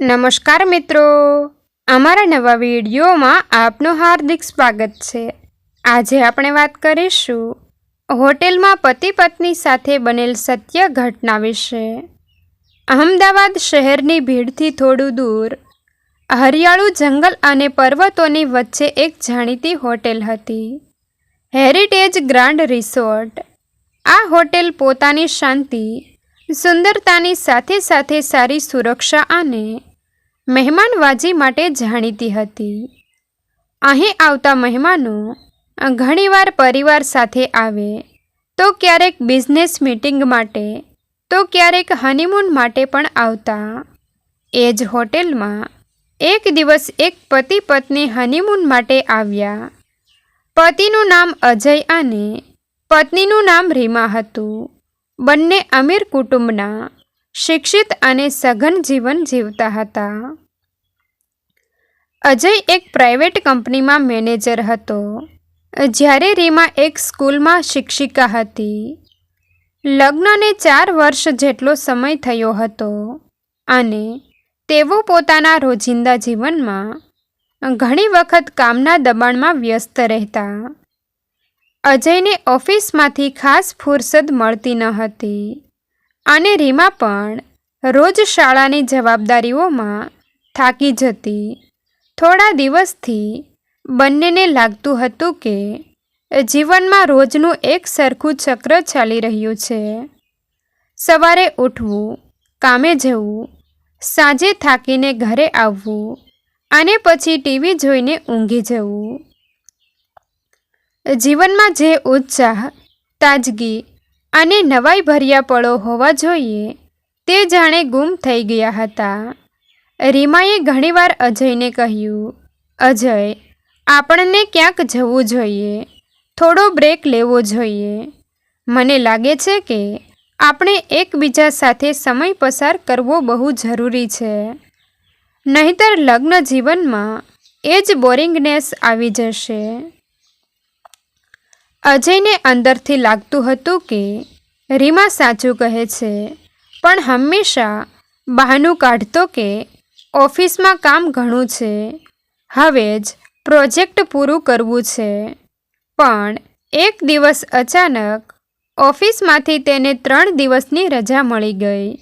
નમસ્કાર મિત્રો. અમારા નવા વિડીયોમાં આપનું હાર્દિક સ્વાગત છે. આજે આપણે વાત કરીશું હોટેલમાં પતિ પત્ની સાથે બનેલ સત્ય ઘટના વિશે. અહમદાવાદ શહેરની ભીડથી થોડું દૂર. હરિયાળું જંગલ અને પર્વતોની વચ્ચે એક જાણીતી હોટેલ હતી. Heritage grand resort. આ હોટેલ પોતાની શાંતિ, સુંદરતાની સાથે સાથે સારી સુરક્ષા અને મહેમાનવાજી માટે જાણીતી હતી. અહીં આવતા મહેમાનો ઘણીવાર પરિવાર સાથે આવે, તો ક્યારેક બિઝનેસ મીટિંગ માટે, તો ક્યારેક હનીમૂન માટે પણ આવતા. એ જ હોટેલમાં એક દિવસ એક પતિ પત્ની હનીમૂન માટે આવ્યા. પતિનું નામ અજય અને પત્નીનું નામ રીમા હતું. બંને અમીર કુટુંબના શિક્ષિત અને સઘન જીવન જીવતા હતા. અજય એક પ્રાઇવેટ કંપનીમાં મેનેજર હતો. જ્યારે રીમા એક સ્કૂલમાં શિક્ષિકા હતી. લગ્નને ચાર વર્ષ જેટલો સમય થયો હતો અને તેઓ પોતાના રોજિંદા જીવનમાં ઘણી વખત કામના દબાણમાં વ્યસ્ત રહેતા. અજયને ઓફિસમાંથી ખાસ ફુરસદ મળતી ન હતી. અને રીમા પણ રોજ શાળાની જવાબદારીઓમાં થાકી જતી. થોડા દિવસથી બંનેને લાગતું હતું કે જીવનમાં રોજનું એક સરખું ચક્ર ચાલી રહ્યું છે. સવારે ઉઠવું, કામે જવું, સાંજે થાકીને ઘરે આવવું અને પછી ટીવી જોઈને ઊંઘી જવું. જીવનમાં જે ઉત્સાહ, તાજગી અને નવાઈ ભર્યા પળો હોવા જોઈએ. તે જાણે ગુમ થઈ ગયા હતા. રીમાએ ઘણીવાર અજયને કહ્યું, અજય, આપણને ક્યાંક જવું જોઈએ. થોડો બ્રેક લેવો જોઈએ. મને લાગે છે કે આપણે એકબીજા સાથે સમય પસાર કરવો બહુ જરૂરી છે. નહીતર લગ્ન જીવનમાં એ જ બોરિંગનેસ આવી જશે. અજયને અંદરથી લાગતું હતું કે રીમા સાચું કહે છે, પણ હંમેશા બહાનું કાઢતો કે ઓફિસમાં કામ ઘણું છે. હવે જ પ્રોજેક્ટ પૂરું કરવું છે. પણ એક દિવસ અચાનક ઓફિસમાંથી તેને ત્રણ દિવસની રજા મળી ગઈ.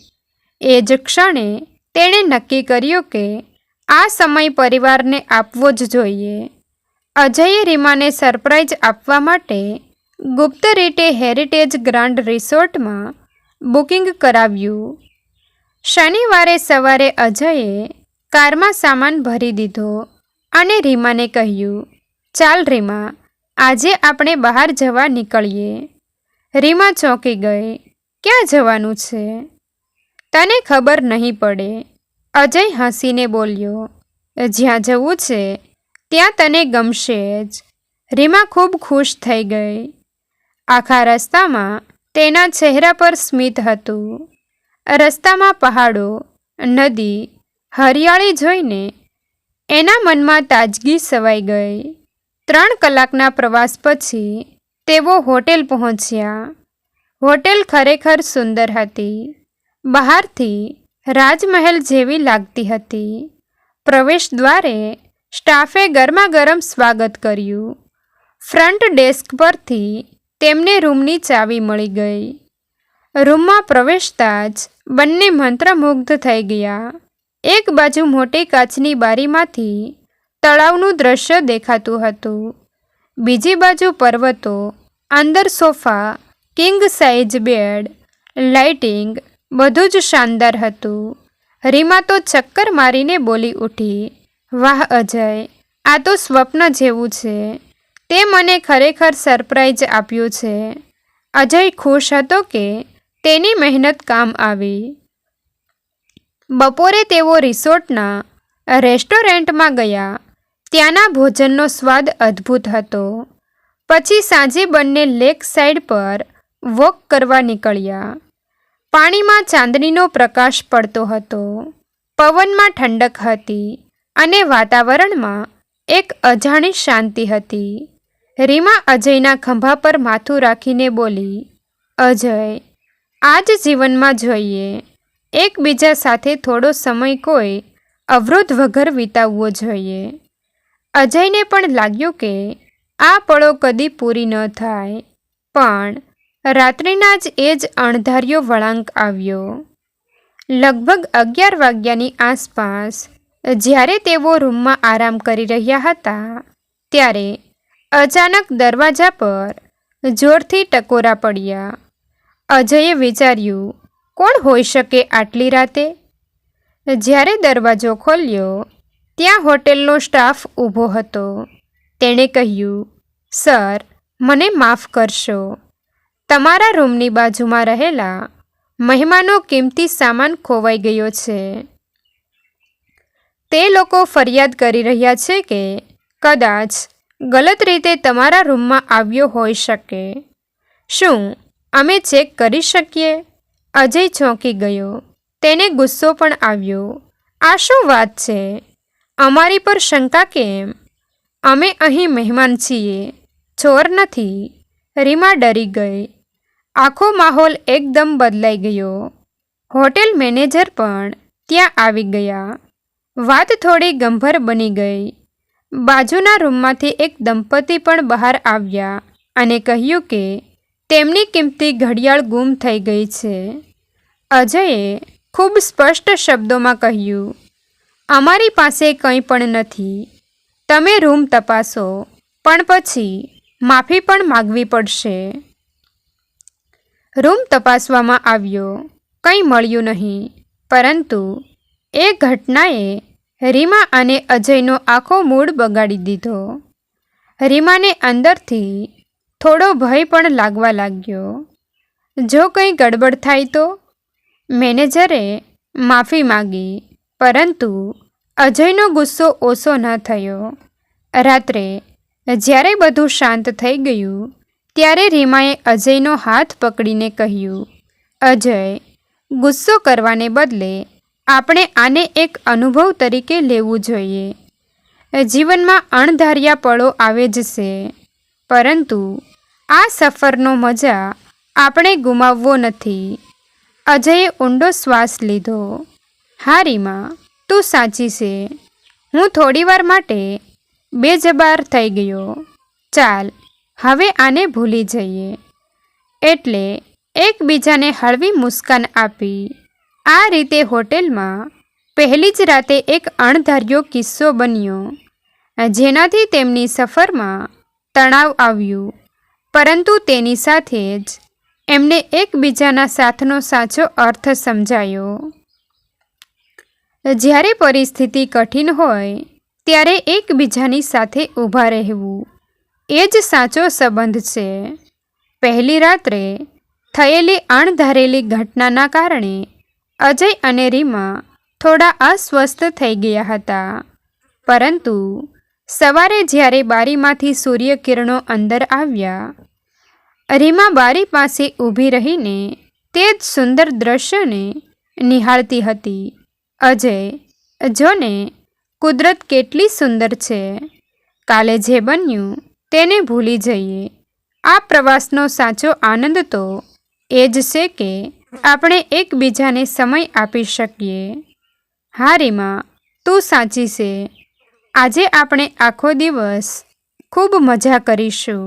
એ જ ક્ષણે તેણે નક્કી કર્યું કે આ સમય પરિવારને આપવો જ જોઈએ. અજયે રીમાને સરપ્રાઈઝ આપવા માટે ગુપ્ત રીતે હેરિટેજ ગ્રાન્ડ રિસોર્ટમાં બુકિંગ કરાવ્યું. શનિવારે સવારે અજયે કારમાં સામાન ભરી દીધો અને રીમાને કહ્યું, ચાલ રીમા, આજે આપણે બહાર જવા નીકળીએ. રીમા ચોંકી ગઈ, ક્યાં જવાનું છે? તને ખબર નહીં પડે. અજય હસીને બોલ્યો, જ્યાં જવું છે ત્યાં તને ગમશે જ. રીમા ખૂબ ખુશ થઈ ગઈ. આખા રસ્તામાં તેના ચહેરા પર સ્મિત હતું. રસ્તામાં પહાડો, નદી, હરિયાળી જોઈને એના મનમાં તાજગી સવાઈ ગઈ. ત્રણ કલાકના પ્રવાસ પછી તેઓ હોટેલ પહોંચ્યા. હોટેલ ખરેખર સુંદર હતી. બહારથી રાજમહેલ જેવી લાગતી હતી. પ્રવેશ દ્વારે સ્ટાફે ગરમાગરમ સ્વાગત કર્યું. ફ્રન્ટ ડેસ્ક પરથી તેમને રૂમની ચાવી મળી ગઈ. રૂમમાં પ્રવેશતા જ બંને મંત્રમુગ્ધ થઈ ગયા. એક બાજુ મોટી કાચની બારીમાંથી તળાવનું દ્રશ્ય દેખાતું હતું. બીજી બાજુ પર્વતો, અંદર sofa, king size bed, lighting બધું જ શાનદાર હતું. રીમા તો ચક્કર મારીને બોલી ઉઠી વાહ, અજય. આ તો સ્વપ્ન જેવું છે. તે મને ખરેખર સરપ્રાઈઝ આપ્યું છે. અજય ખુશ હતો કે તેની મહેનત કામ આવી. બપોરે તેઓ રિસોર્ટના રેસ્ટોરન્ટમાં ગયા. ત્યાંના ભોજનનો સ્વાદ અદ્ભુત હતો. પછી સાંજે બંને લેક સાઈડ પર વોક કરવા નીકળ્યા. પાણીમાં ચાંદનીનો પ્રકાશ પડતો હતો. પવનમાં ઠંડક હતી. અને વાતાવરણમાં એક અજાણી શાંતિ હતી. રીમા અજયના ખંભા પર માથું રાખીને બોલી, અજય, આજ જીવનમાં જોઈએ. એકબીજા સાથે થોડો સમય કોઈ અવરોધ વગર વિતાવવો જોઈએ. અજયને પણ લાગ્યું કે આ પળો કદી પૂરી ન થાય. પણ રાત્રિના જ એ જ અણધાર્યો વળાંક આવ્યો. લગભગ અગિયાર વાગ્યાની આસપાસ જ્યારે તેઓ રૂમમાં આરામ કરી રહ્યા હતા, ત્યારે અચાનક દરવાજા પર જોરથી ટકોરા પડ્યા. અજયે વિચાર્યું, કોણ હોઈ શકે આટલી રાતે? જ્યારે દરવાજો ખોલ્યો, ત્યાં હોટેલનો સ્ટાફ ઊભો હતો. તેણે કહ્યું, સર, મને માફ કરશો. તમારા રૂમની બાજુમાં રહેલા મહેમાનો કિંમતી સામાન ખોવાઈ ગયો છે. તે લોકો ફરિયાદ કરી રહ્યા છે કે કદાચ ગલત રીતે તમારા રૂમમાં આવ્યો હોઈ શકે. શું અમે ચેક કરી શકીએ? અજય ચોંકી ગયો. તેને ગુસ્સો પણ આવ્યો. આ શું વાત છે? અમારી પર શંકા કેમ? અમે અહીં મહેમાન છીએ. ચોર નથી. રીમા ડરી ગઈ. આખો માહોલ એકદમ બદલાઈ ગયો. હોટેલ મેનેજર પણ ત્યાં આવી ગયા. વાત થોડી ગંભીર બની ગઈ. બાજુના રૂમમાંથી એક દંપતી પણ બહાર આવ્યા અને કહ્યું કે, તેમની કિંમતી ઘડિયાળ ગુમ થઈ ગઈ છે. અજયે ખૂબ સ્પષ્ટ શબ્દોમાં કહ્યું, અમારી પાસે કંઈ પણ નથી. તમે રૂમ તપાસો, પણ પછી માફી પણ માગવી પડશે. રૂમ તપાસવામાં આવ્યો, કંઈ મળ્યું નહીં, પરંતુ એ ઘટનાએ રીમા અને અજયનો આખો મૂડ બગાડી દીધો. રીમાને અંદરથી થોડો ભય પણ લાગવા લાગ્યો. જો કંઈ ગડબડ થાય તો? મેનેજરે માફી માગી, પરંતુ અજયનો ગુસ્સો ઓછો ન થયો. રાત્રે જ્યારે બધું શાંત થઈ ગયું, ત્યારે રીમાએ અજયનો હાથ પકડીને કહ્યું, અજય, ગુસ્સો કરવાને બદલે આપણે આને એક અનુભવ તરીકે લેવું જોઈએ. જીવનમાં અણધાર્યા પળો આવે જ છે. પરંતુ આ સફરનો મજા આપણે ગુમાવવો નથી. અજયે ઊંડો શ્વાસ લીધો. હા રીમા તું સાચી છે. હું થોડીવાર માટે બેજબાર થઈ ગયો. ચાલ, હવે આને ભૂલી જઈએ. એટલે એકબીજાને હળવી મુસ્કાન આપી. આ રીતે હોટેલમાં પહેલી જ રાતે એક અણધાર્યો કિસ્સો બન્યો, જેનાથી તેમની સફરમાં તણાવ આવ્યું. પરંતુ તેની સાથે જ એમને એકબીજાના સાથનો સાચો અર્થ સમજાયો. જ્યારે પરિસ્થિતિ કઠિન હોય, ત્યારે એકબીજાની સાથે ઊભા રહેવું એ જ સાચો સંબંધ છે. પહેલી રાત્રે થયેલી અણધારેલી ઘટનાના કારણે અજય અને રીમા થોડા અસ્વસ્થ થઈ ગયા હતા. પરંતુ સવારે જ્યારે બારીમાંથી સૂર્યકિરણો અંદર આવ્યા, રીમા બારી પાસે ઊભી રહીને તે જ સુંદર દ્રશ્યને નિહાળતી હતી. અજય, જોને, કુદરત કેટલી સુંદર છે. કાલે જે બન્યું તેને ભૂલી જઈએ. આ પ્રવાસનો સાચો આનંદ તો એ જ છે કે આપણે એકબીજાને સમય આપી શકીએ. હા, રીમા, તું સાચી છે. આજે આપણે આખો દિવસ ખૂબ મજા કરીશું.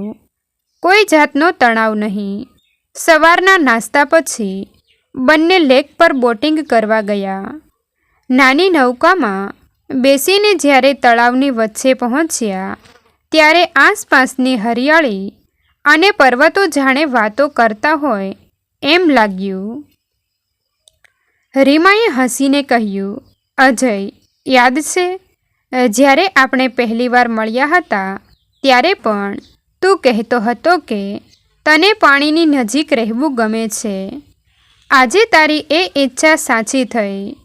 કોઈ જાતનો તણાવ નહીં. સવારના નાસ્તા પછી બંને લેક પર બોટિંગ કરવા ગયા. નાની નૌકામાં બેસીને જ્યારે તળાવની વચ્ચે પહોંચ્યા, ત્યારે આસપાસની હરિયાળી અને પર્વતો જાણે વાતો કરતા હોય એમ લાગ્યું. રીમાએ હસીને કહ્યું, અજય, યાદ છે? જ્યારે આપણે પહેલીવાર મળ્યા હતા, ત્યારે પણ તું કહેતો હતો કે તને પાણીની નજીક રહેવું ગમે છે. આજે તારી એ ઈચ્છા સાચી થઈ.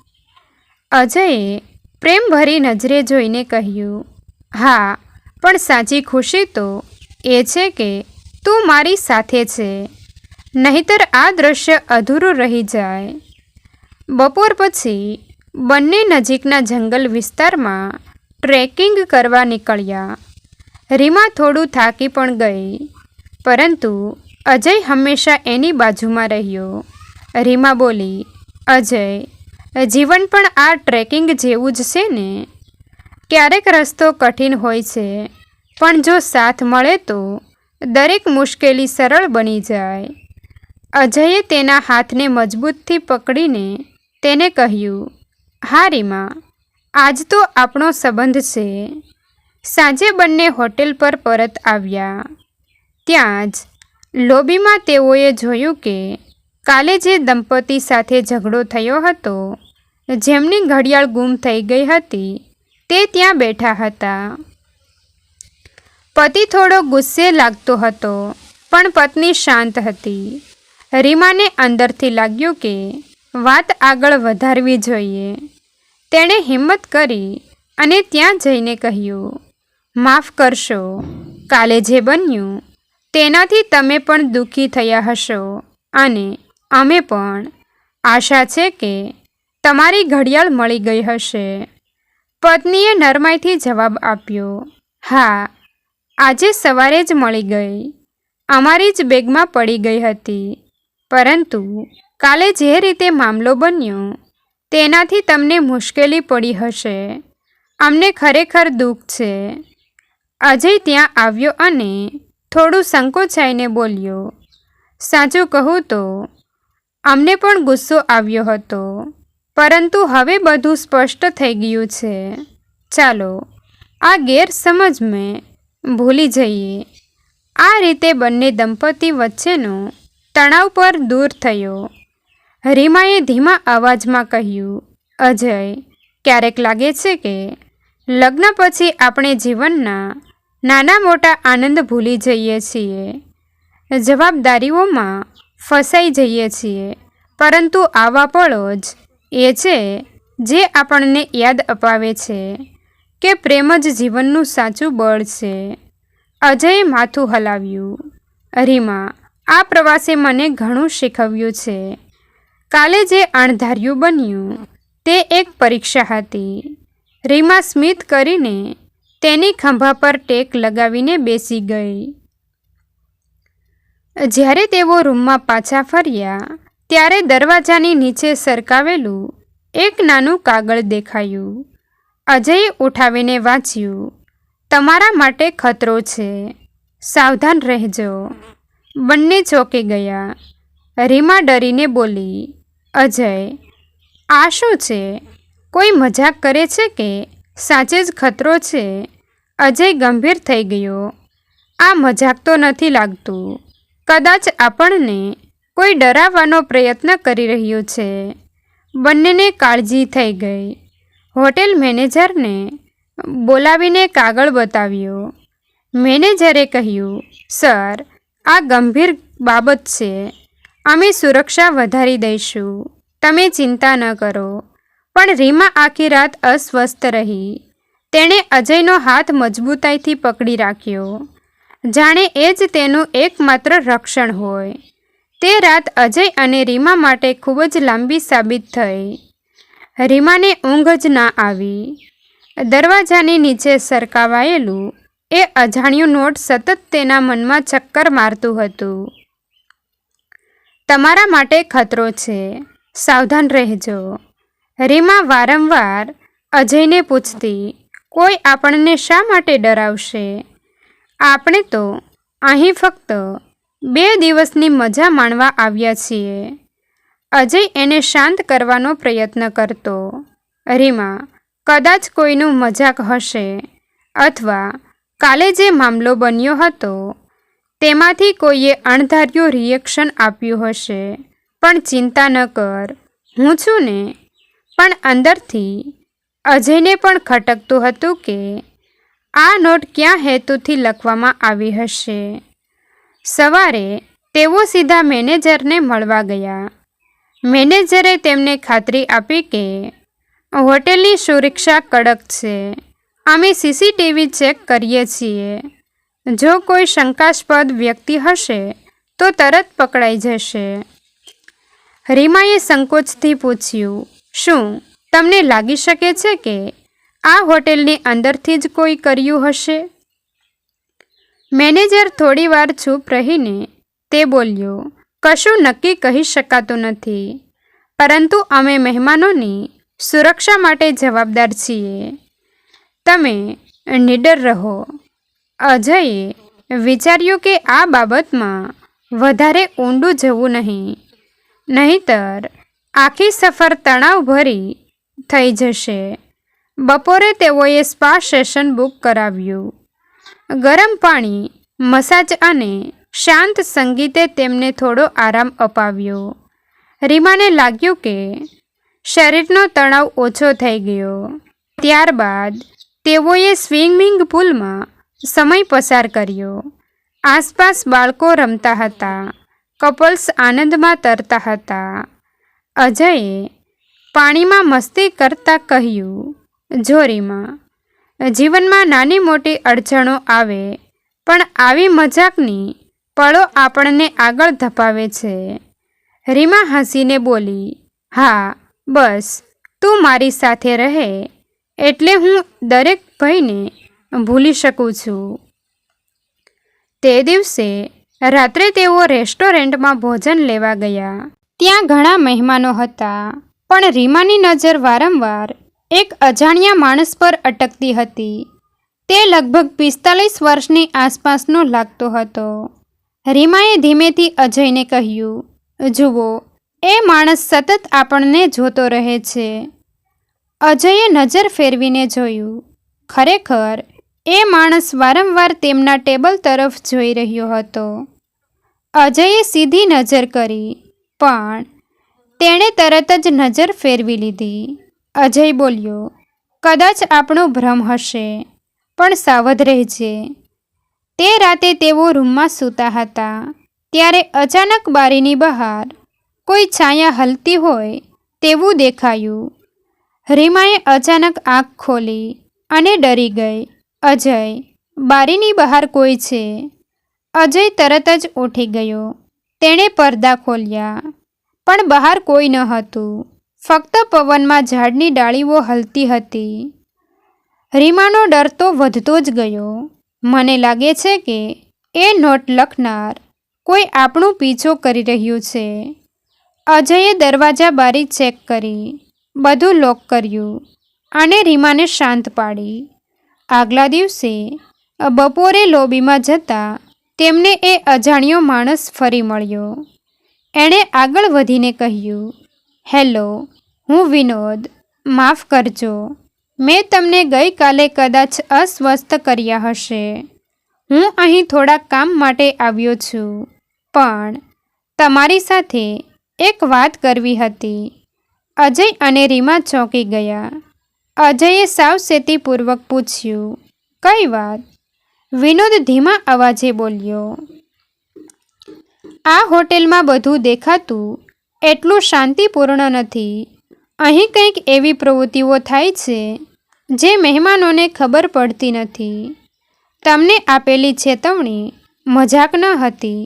અજયે પ્રેમભરી નજરે જોઈને કહ્યું, હા, પણ સાચી ખુશી તો એ છે કે તું મારી સાથે છે. નહીતર આ દ્રશ્ય અધૂરું રહી જાય. બપોર પછી બંને નજીકના જંગલ વિસ્તારમાં ટ્રેકિંગ કરવા નીકળ્યા. રીમા થોડું થાકી પણ ગઈ, પરંતુ અજય હંમેશા એની બાજુમાં રહ્યો. રીમા બોલી, અજય, જીવન પણ આ ટ્રેકિંગ જેવું જ છે ને? ક્યારેક રસ્તો કઠિન હોય છે, પણ જો સાથ મળે તો દરેક મુશ્કેલી સરળ બની જાય. અજયે તેના હાથને મજબૂતથી પકડીને તેને કહ્યું, હા રીમા, આજ તો આપણો સંબંધ છે. સાંજે બંને હોટેલ પર પરત આવ્યા. ત્યાં જ લોબીમાં તેઓએ જોયું કે કાલે જે દંપતી સાથે ઝઘડો થયો હતો, જેમની ઘડિયાળ ગુમ થઈ ગઈ હતી, તે ત્યાં બેઠા હતા. પતિ થોડો ગુસ્સે લાગતો હતો, પણ પત્ની શાંત હતી. રીમાને અંદરથી લાગ્યું કે વાત આગળ વધારવી જોઈએ. તેણે હિંમત કરી અને ત્યાં જઈને કહ્યું, માફ કરશો, કાલે જે બન્યું, તેનાથી તમે પણ દુઃખી થયા હશો અને અમે પણ આશા છે કે તમારી ઘડિયાળ મળી ગઈ હશે. પત્નીએ નરમાઈથી જવાબ આપ્યો, હા, આજે સવારે જ મળી ગઈ. અમારી જ બેગમાં પડી ગઈ હતી. પરંતુ કાલે જે રીતે મામલો બન્યો, તેનાથી તમને મુશ્કેલી પડી હશે. અમને ખરેખર દુઃખ છે. અજય ત્યાં આવ્યો અને થોડું સંકોચાઈને બોલ્યો, સાચું કહું તો, અમને પણ ગુસ્સો આવ્યો હતો, પરંતુ હવે બધું સ્પષ્ટ થઈ ગયું છે. ચાલો, આ ગેરસમજ મેં ભૂલી જઈએ. આ રીતે બંને દંપતી વચ્ચેનો તણાવ પર દૂર થયો. રીમાએ ધીમા અવાજમાં કહ્યું, અજય, ક્યારેક લાગે છે કે લગ્ન પછી આપણે જીવનના નાના મોટા આનંદ ભૂલી જઈએ છીએ. જવાબદારીઓમાં ફસાઈ જઈએ છીએ. પરંતુ આવા પળો જ એ છે જે આપણને યાદ અપાવે છે કે પ્રેમ જ જીવનનું સાચું બળ છે. અજયે માથું હલાવ્યું. રીમા આ પ્રવાસે મને ઘણું શીખવ્યું છે. કાલે જે અણધાર્યું બન્યું, તે એક પરીક્ષા હતી. રીમા સ્મિત કરીને તેની ખંભા પર ટેક લગાવીને બેસી ગઈ. જ્યારે તેઓ રૂમમાં પાછા ફર્યા, ત્યારે દરવાજાની નીચે સરકાવેલું એક નાનું કાગળ દેખાયું. અજયે ઉઠાવીને વાંચ્યું, તમારા માટે ખતરો છે. સાવધાન રહેજો. બંને ચોંકી ગયા. રીમા ડરીને બોલી, અજય, આ શું છે? કોઈ મજાક કરે છે કે? સાચે જ ખતરો છે. અજય ગંભીર થઈ ગયો. આ મજાક તો નથી લાગતું. કદાચ આપણને કોઈ ડરાવવાનો પ્રયત્ન કરી રહ્યું છે. બંનેને કાળજી થઈ ગઈ. હોટેલ મેનેજરને બોલાવીને કાગળ બતાવ્યો. મેનેજરે કહ્યું, સર આ ગંભીર બાબત છે. અમે સુરક્ષા વધારી દઈશું. તમે ચિંતા ન કરો. પણ રીમા આખી રાત અસ્વસ્થ રહી. તેણે અજયનો હાથ મજબૂતાઈથી પકડી રાખ્યો. જાણે એ જ તેનું એકમાત્ર રક્ષણ હોય. તે રાત અજય અને રીમા માટે ખૂબ જ લાંબી સાબિત થઈ. રીમાને ઊંઘ જ ના આવી. દરવાજાની નીચે સરકાવાયેલું એ અજાણ્યું નોટ સતત તેના મનમાં ચક્કર મારતું હતું. તમારા માટે ખતરો છે. સાવધાન રહેજો. રીમા વારંવાર અજયને પૂછતી, કોઈ આપણને શા માટે ડરાવશે? આપણે તો અહીં ફક્ત બે દિવસની મજા માણવા આવ્યા છીએ. અજય એને શાંત કરવાનો પ્રયત્ન કરતો. રીમા, કદાચ કોઈનું મજાક હશે અથવા કાલે જે મામલો બન્યો હતો, તેમાંથી કોઈએ અણધાર્યું રિએક્શન આપ્યું હશે. પણ ચિંતા ન કર, હું છું ને. પણ અંદરથી અજયને પણ ખટકતું હતું કે આ નોટ ક્યાં હેતુથી લખવામાં આવી હશે. સવારે તેઓ સીધા મેનેજરને મળવા ગયા. મેનેજરે તેમને ખાતરી આપી કે હોટેલની સુરક્ષા કડક છે. અમે સીસીટીવી ચેક કરીએ છીએ. જો કોઈ શંકાસ્પદ વ્યક્તિ હશે, તો તરત પકડાઈ જશે. રીમાએ સંકોચથી પૂછ્યું, શું તમને લાગી શકે છે કે આ હોટેલની અંદરથી જ કોઈ કર્યું હશે? મેનેજર થોડીવાર ચૂપ રહીને તે બોલ્યો, કશું નક્કી કહી શકાતું નથી. પરંતુ અમે મહેમાનોની સુરક્ષા માટે જવાબદાર છીએ. તમે નિડર રહો. અજયે વિચાર્યું કે આ બાબતમાં વધારે ઊંડું જવું નહીં. નહીતર આખી સફર તણાવભરી થઈ જશે. બપોરે તેઓએ સ્પા સેશન બુક કરાવ્યું. ગરમ પાણી, મસાજ અને શાંત સંગીતે તેમને થોડો આરામ અપાવ્યો. રીમાને લાગ્યું કે શરીરનો તણાવ ઓછો થઈ ગયો. ત્યારબાદ તેઓએ સ્વિમિંગ પુલમાં સમય પસાર કર્યો. આસપાસ બાળકો રમતા હતા. કપલ્સ આનંદમાં તરતા હતા. અજયે પાણીમાં મસ્તી કરતા કહ્યું, જોરીમાં, જીવનમાં નાની મોટી અડચણો આવે, પણ આવી મજાકની પળો આપણને આગળ ધપાવે છે. રીમા હસીને બોલી, હા, બસ, તું મારી સાથે રહે. એટલે હું દરેક ભયને ભૂલી શકું છું. તે દિવસે રાત્રે તેઓ રેસ્ટોરન્ટમાં ભોજન લેવા ગયા. ત્યાં ઘણા મહેમાનો હતા, પણ રીમાની નજર વારંવાર એક અજાણ્યા માણસ પર અટકતી હતી. તે લગભગ પિસ્તાલીસ વર્ષની આસપાસનો લાગતો હતો. રીમાએ ધીમેથી અજયને કહ્યું, જુઓ, એ માણસ સતત આપણને જોતો રહે છે. અજયે નજર ફેરવીને જોયું. ખરેખર, એ માણસ વારંવાર તેમના ટેબલ તરફ જોઈ રહ્યો હતો. અજયે સીધી નજર કરી, પણ તેણે તરત જ નજર ફેરવી લીધી. અજય બોલ્યો, કદાચ આપણો ભ્રમ હશે, પણ સાવધ રહેજે. તે રાતે તેઓ રૂમમાં સૂતા હતા. ત્યારે અચાનક બારીની બહાર કોઈ છાયા હલતી હોય તેવું દેખાયું. રીમાએ અચાનક આંખ ખોલી અને ડરી ગઈ. અજય, બારીની બહાર કોઈ છે? અજય તરત જ ઉઠી ગયો. તેણે પડદા ખોલ્યા, પણ બહાર કોઈ ન હતું. ફક્ત પવનમાં ઝાડની ડાળીઓ હલતી હતી. રીમાનો ડર તો વધતો જ ગયો. મને લાગે છે કે એ નોટ લખનાર કોઈ આપણું પીછો કરી રહ્યું છે. અજયે દરવાજા બારી ચેક કરી. બધું લોક કર્યું અને રીમાને શાંત પાડી. આગલા દિવસે, બપોરે લોબીમાં જતા તેમને એ અજાણ્યો માણસ ફરી મળ્યો. એણે આગળ વધીને કહ્યું, હેલો, હું વિનોદ, માફ કરજો, મેં તમને ગઈકાલે કદાચ અસ્વસ્થ કર્યા હશે. હું અહીં થોડા કામ માટે આવ્યો છું, પણ તમારી સાથે એક વાત કરવી હતી. અજય અને રીમા ચોંકી ગયા. અજયે સાવચેતીપૂર્વક પૂછ્યું, કઈ વાત? વિનોદ ધીમા અવાજે બોલ્યો, આ હોટેલમાં બધું દેખાતું એટલું શાંતિપૂર્ણ નથી. અહીં કંઈક એવી પ્રવૃત્તિઓ થાય છે જે મહેમાનોને ખબર પડતી નથી. તમને આપેલી ચેતવણી મજાક ન હતી.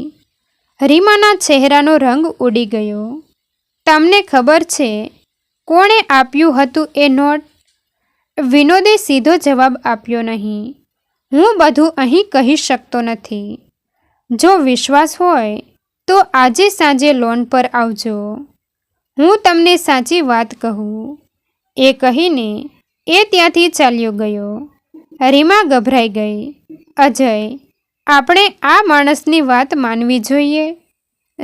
રીમાના ચહેરાનો રંગ ઉડી ગયો, તમને ખબર છે કોણે આપ્યું હતું એ નોટ? વિનોદે સીધો જવાબ આપ્યો નહીં. હું બધું અહીં કહી શકતો નથી. જો વિશ્વાસ હોય, તો આજે સાંજે લોન પર આવજો. હું તમને સાચી વાત કહું. એ કહીને એ ત્યાંથી ચાલ્યો ગયો. રીમા ગભરાઈ ગઈ. અજય, આપણે આ માણસની વાત માનવી જોઈએ?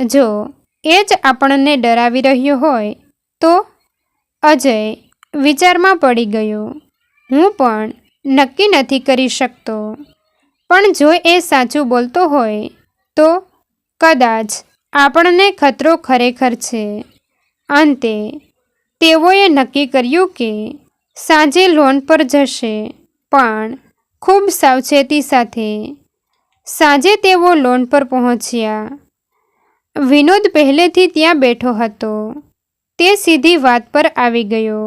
જો એ જ આપણને ડરાવી રહ્યો હોય, તો? અજય વિચારમાં પડી ગયો. હું પણ નક્કી નથી કરી શકતો. પણ જો એ સાચું બોલતો હોય, તો કદાચ આપણને ખતરો ખરેખર છે. અંતે, તેઓએ નક્કી કર્યું કે સાંજે લોન પર જશે. પણ ખૂબ સાવચેતી સાથે સાંજે તેઓ લોન પર પહોંચ્યા. વિનોદ પહેલેથી ત્યાં બેઠો હતો. તે સીધી વાત પર આવી ગયો.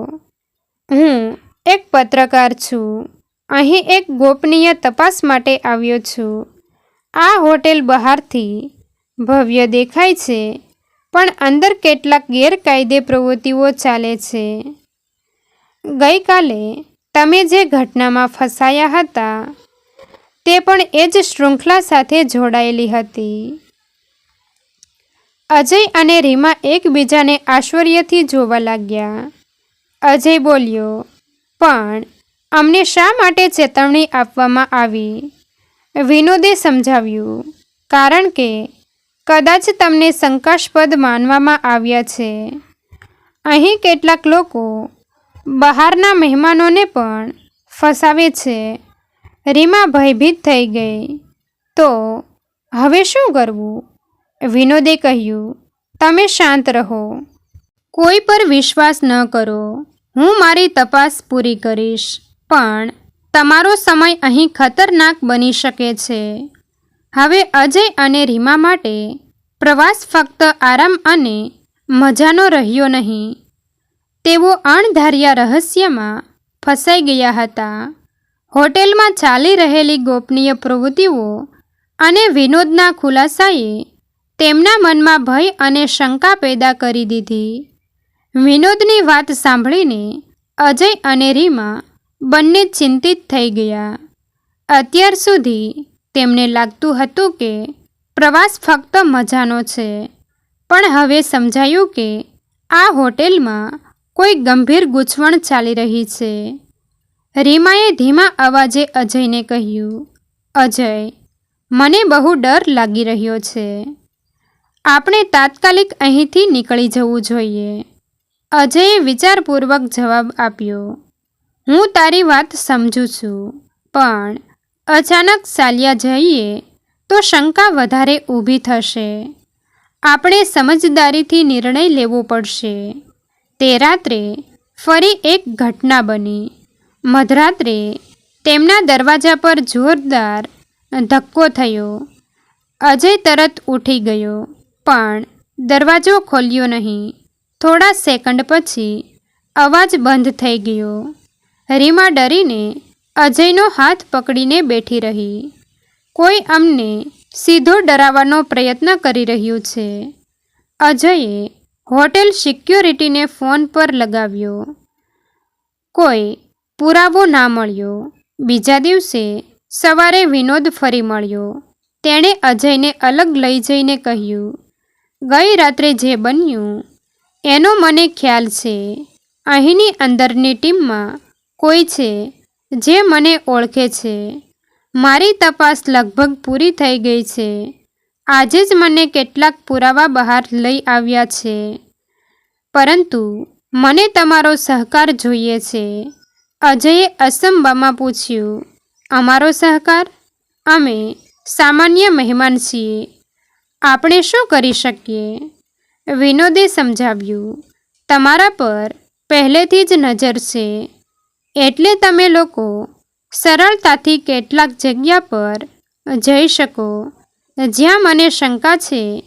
હું એક પત્રકાર છું. અહીં એક ગોપનીય તપાસ માટે આવ્યો છું. આ હોટેલ બહારથી ભવ્ય દેખાય છે, પણ અંદર કેટલાક ગેરકાયદે પ્રવૃત્તિઓ ચાલે છે. ગઈકાલે તમે જે ઘટનામાં ફસાયા હતા, તે પણ એ જ શૃંખલા સાથે જોડાયેલી હતી. અજય અને રીમા એકબીજાને આશ્ચર્યથી જોવા લાગ્યા. અજય બોલ્યો, પણ અમને શા માટે ચેતવણી આપવામાં આવી? વિનોદે સમજાવ્યું, કારણ કે કદાચ તમને શંકાસ્પદ માનવામાં આવ્યા છે. અહીં કેટલાક લોકો બહારના મહેમાનોને પણ ફસાવે છે. રીમા ભયભીત થઈ ગઈ, તો હવે શું કરવું? વિનોદે કહ્યું, તમે શાંત રહો. કોઈ પર વિશ્વાસ ન કરો. હું મારી તપાસ પૂરી કરીશ, પણ તમારો સમય અહીં ખતરનાક બની શકે છે. હવે અજય અને રીમા માટે પ્રવાસ ફક્ત આરામ અને મજાનો રહ્યો નહીં. તેઓ અણધાર્યા રહસ્યમાં ફસાઈ ગયા હતા. હોટેલમાં ચાલી રહેલી ગોપનીય પ્રવૃત્તિઓ અને વિનોદના ખુલાસાએ તેમના મનમાં ભય અને શંકા પેદા કરી દીધી. વિનોદની વાત સાંભળીને અજય અને રીમા બંને ચિંતિત થઈ ગયા. અત્યાર સુધી તેમને લાગતું હતું કે પ્રવાસ ફક્ત મજાનો છે, પણ હવે સમજાયું કે આ હોટેલમાં કોઈ ગંભીર ગૂંચવણ ચાલી રહી છે. રીમાએ ધીમા અવાજે અજયને કહ્યું, અજય, મને બહુ ડર લાગી રહ્યો છે. આપણે તાત્કાલિક અહીંથી નીકળી જવું જોઈએ. અજયે વિચારપૂર્વક જવાબ આપ્યો, હું તારી વાત સમજું છું, પણ અચાનક ચાલ્યા જઈએ તો શંકા વધારે ઊભી થશે. આપણે સમજદારીથી નિર્ણય લેવો પડશે. તે રાત્રે ફરી એક ઘટના બની. મધરાત્રે તેમના દરવાજા પર જોરદાર ધક્કો થયો. અજય તરત ઉઠી ગયો. પણ દરવાજો ખોલ્યો નહીં. થોડા સેકન્ડ પછી અવાજ બંધ થઈ ગયો. રીમા ડરીને અજયનો હાથ પકડીને બેઠી રહી. કોઈ અમને સીધો ડરાવવાનો પ્રયત્ન કરી રહ્યું છે. અજયે હોટેલ સિક્યોરિટીને ફોન પર લગાવ્યો. કોઈ પુરાવો ના મળ્યો. બીજા દિવસે સવારે વિનોદ ફરી મળ્યો. તેણે અજયને અલગ લઈ જઈને કહ્યું ગઈ રાત્રે જે બન્યું, એનો મને ખ્યાલ છે. અહીંની અંદરની ટીમમાં કોઈ છે જે મને ઓળખે છે. મારી તપાસ લગભગ પૂરી થઈ ગઈ છે. આજે જ મને કેટલાક પુરાવા બહાર લઈ આવ્યા છે. પરંતુ મને તમારો સહકાર જોઈએ છે. અજયે અસંબામાં પૂછ્યું, અમારો સહકાર? અમે સામાન્ય મહેમાન છીએ. આપણે શું કરી શકીએ? વિનોદે સમજાવ્યું, તમારા પર પહેલેથી જ નજર છે. એટલે તમે લોકો સરળતાથી કેટલાક જગ્યા પર જઈ શકો. જ્યાં મને શંકા છે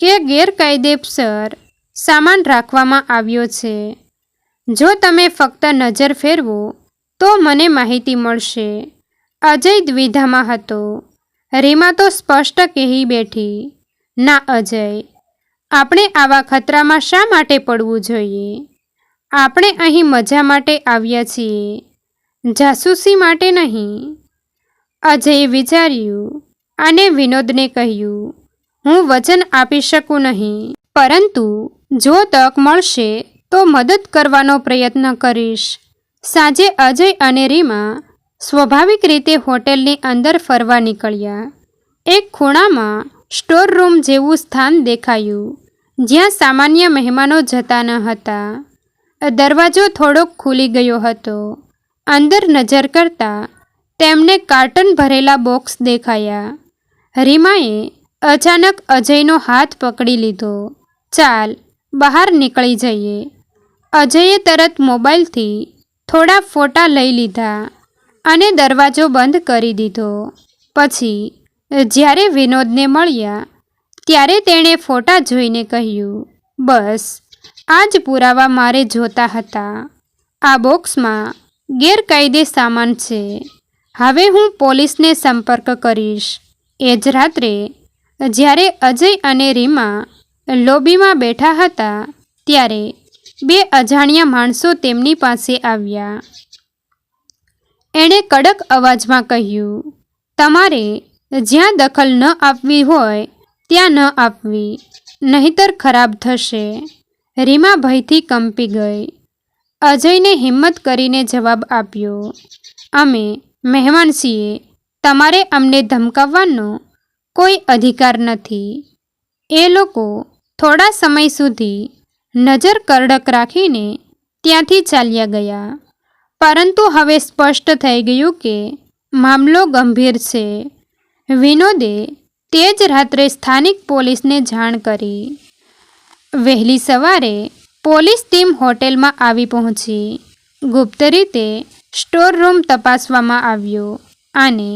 કે ગેરકાયદેસર સામાન રાખવામાં આવ્યો છે. જો તમે ફક્ત નજર ફેરવો, તો મને માહિતી મળશે. અજય દ્વિધામાં હતો. રીમા તો સ્પષ્ટ કહી બેઠી ના, અજય. આપણે આવા ખતરામાં શા માટે પડવું જોઈએ? આપણે અહીં મજા માટે આવ્યા છીએ. જાસૂસી માટે નહીં. અજયે વિચાર્યું અને વિનોદને કહ્યું, હું વચન આપી શકું નહીં. પરંતુ જો તક મળશે, તો મદદ કરવાનો પ્રયત્ન કરીશ. સાંજે અજય અને રીમા સ્વાભાવિક રીતે હોટેલની અંદર ફરવા નીકળ્યા. એક ખૂણામાં સ્ટોર રૂમ જેવું સ્થાન દેખાયું. જ્યાં સામાન્ય મહેમાનો જતા ન હતા. દરવાજો થોડોક ખુલી ગયો હતો. અંદર નજર કરતા તેમને કાર્ટન ભરેલા બોક્સ દેખાયા. રીમાએ અચાનક અજયનો હાથ પકડી લીધો. ચાલ, બહાર નીકળી જઈએ. અજયે તરત મોબાઈલથી થોડા ફોટા લઈ લીધા અને દરવાજો બંધ કરી દીધો. પછી જ્યારે વિનોદને મળ્યા, ત્યારે તેણે ફોટા જોઈને કહ્યું, બસ, આ જ પુરાવા મારે જોતા હતા. આ બોક્સમાં ગેરકાયદે સામાન છે. હવે હું પોલીસને સંપર્ક કરીશ. એ જ રાત્રે, જ્યારે અજય અને રીમા લોબીમાં બેઠા હતા, ત્યારે બે અજાણ્યા માણસો તેમની પાસે આવ્યા. એણે કડક અવાજમાં કહ્યું, તમારે જ્યાં દખલ ન આપવી હોય, ત્યાં ન આપવી, નહીતર ખરાબ થશે. રીમા ભયથી કંપી ગઈ. અજયને હિંમત કરીને જવાબ આપ્યો, અમે, મહેમાન છીએ, તમારે અમને ધમકાવવાનો કોઈ અધિકાર નથી. એ લોકો થોડા સમય સુધી નજર કરડક રાખીને ત્યાંથી ચાલ્યા ગયા. પરંતુ હવે સ્પષ્ટ થઈ ગયું કે મામલો ગંભીર છે. વિનોદે તે જ રાત્રે સ્થાનિક પોલીસને જાણ કરી. વહેલી સવારે પોલીસ ટીમ હોટેલમાં આવી પહોંચી. ગુપ્ત રીતે સ્ટોર રૂમ તપાસવામાં આવ્યો અને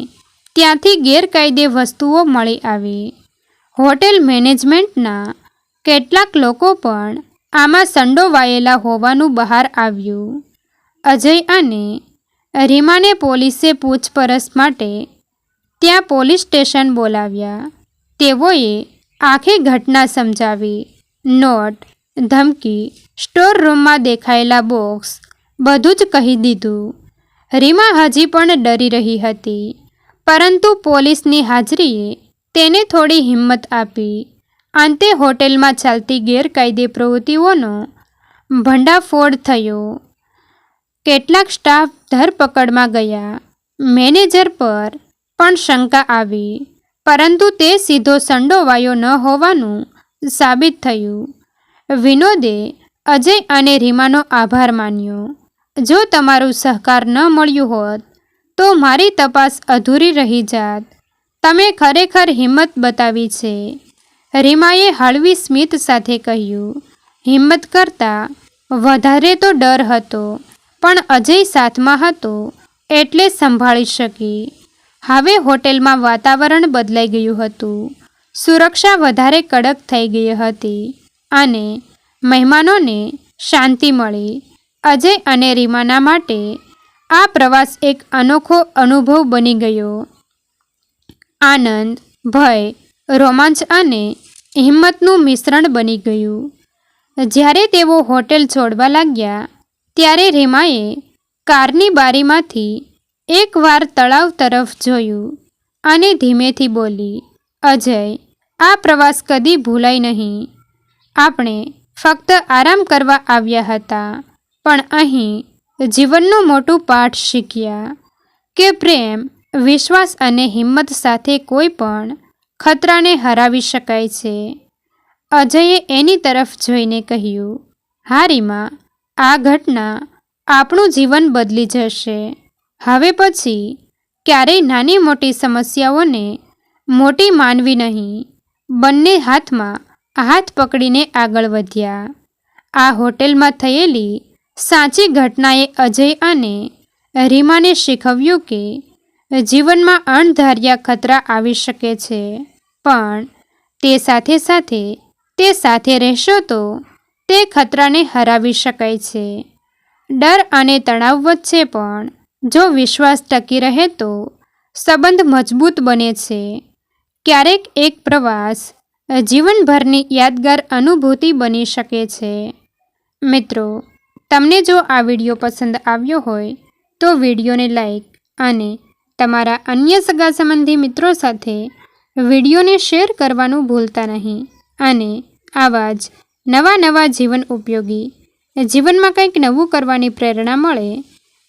ત્યાંથી ગેરકાયદે વસ્તુઓ મળી આવી. હોટેલ મેનેજમેન્ટના કેટલાક લોકો પણ આમાં સંડોવાયેલા હોવાનું બહાર આવ્યું. અજય અને રીમાને પોલીસે પૂછપરછ માટે ત્યાં પોલીસ સ્ટેશન બોલાવ્યા. તેઓએ આખી ઘટના સમજાવી. નોટ, ધમકી સ્ટોર રૂમમાં દેખાયેલા બોક્સ, બધું જ કહી દીધું. રીમા હજી પણ ડરી રહી હતી, પરંતુ પોલીસની હાજરીએ તેને થોડી હિંમત આપી. અંતે હોટેલમાં ચાલતી ગેરકાયદે પ્રવૃત્તિઓનો ભંડાફોડ થયો. કેટલાક સ્ટાફ ધરપકડમાં ગયા. મેનેજર પર પણ શંકા આવી. પરંતુ તે સીધો સંડોવાયો ન હોવાનું સાબિત થયું. વિનોદે અજય અને રીમાનો આભાર માન્યો. જો તમારું સહકાર ન મળ્યું હોત, તો મારી તપાસ અધૂરી રહી જાત. તમે ખરેખર હિંમત બતાવી છે. રીમાએ હળવી સ્મિત સાથે કહ્યું, હિંમત કરતાં વધારે તો ડર હતો, પણ અજય સાથમાં હતો એટલે સંભાળી શકી. હવે હોટેલમાં વાતાવરણ બદલાઈ ગયું હતું. સુરક્ષા વધારે કડક થઈ ગઈ હતી અને મહેમાનોને શાંતિ મળી. અજય અને રીમાના માટે આ પ્રવાસ એક અનોખો અનુભવ બની ગયો. આનંદ, ભય, રોમાંચ અને હિંમતનું મિશ્રણ બની ગયું. જ્યારે તેઓ હોટેલ છોડવા લાગ્યા, ત્યારે રીમાએ કારની બારીમાંથી એકવાર તળાવ તરફ જોયું અને ધીમેથી બોલી, અજય, આ પ્રવાસ કદી ભૂલાય નહીં. આપણે ફક્ત આરામ કરવા આવ્યા હતા, પણ અહીં જીવનનું મોટું પાઠ શીખ્યા કે પ્રેમ, વિશ્વાસ અને હિંમત સાથે કોઈ પણ ખતરાને હરાવી શકાય છે. અજયે એની તરફ જોઈને કહ્યું, હારીમાં, આ ઘટના આપણું જીવન બદલી જશે. હવે પછી ક્યારેય નાની મોટી સમસ્યાઓને મોટી માનવી નહીં. બંને હાથમાં હાથ પકડીને આગળ વધ્યા. આ હોટેલમાં થયેલી સાચી ઘટનાએ અજય અને રીમાને શીખવ્યું કે જીવનમાં અણધાર્યા ખતરા આવી શકે છે, પણ તે સાથે સાથે તે સાથે રહેશો તો તે ખતરાને હરાવી શકાય છે. ડર અને તણાવ વચ્ચે પણ. જો વિશ્વાસ ટકી રહે તો સંબંધ મજબૂત બને છે. ક્યારેક એક પ્રવાસ જીવનભરની યાદગાર અનુભૂતિ બની શકે છે. મિત્રો, તમને જો આ વીડિયો પસંદ આવ્યો હોય, તો વિડીયોને લાઈક અને તમારા અન્ય સગા સંબંધી મિત્રો સાથે વિડીયોને શેર કરવાનું ભૂલતા નહીં. અને આવા જ નવા નવા જીવન ઉપયોગી જીવનમાં કંઈક નવું કરવાની પ્રેરણા મળે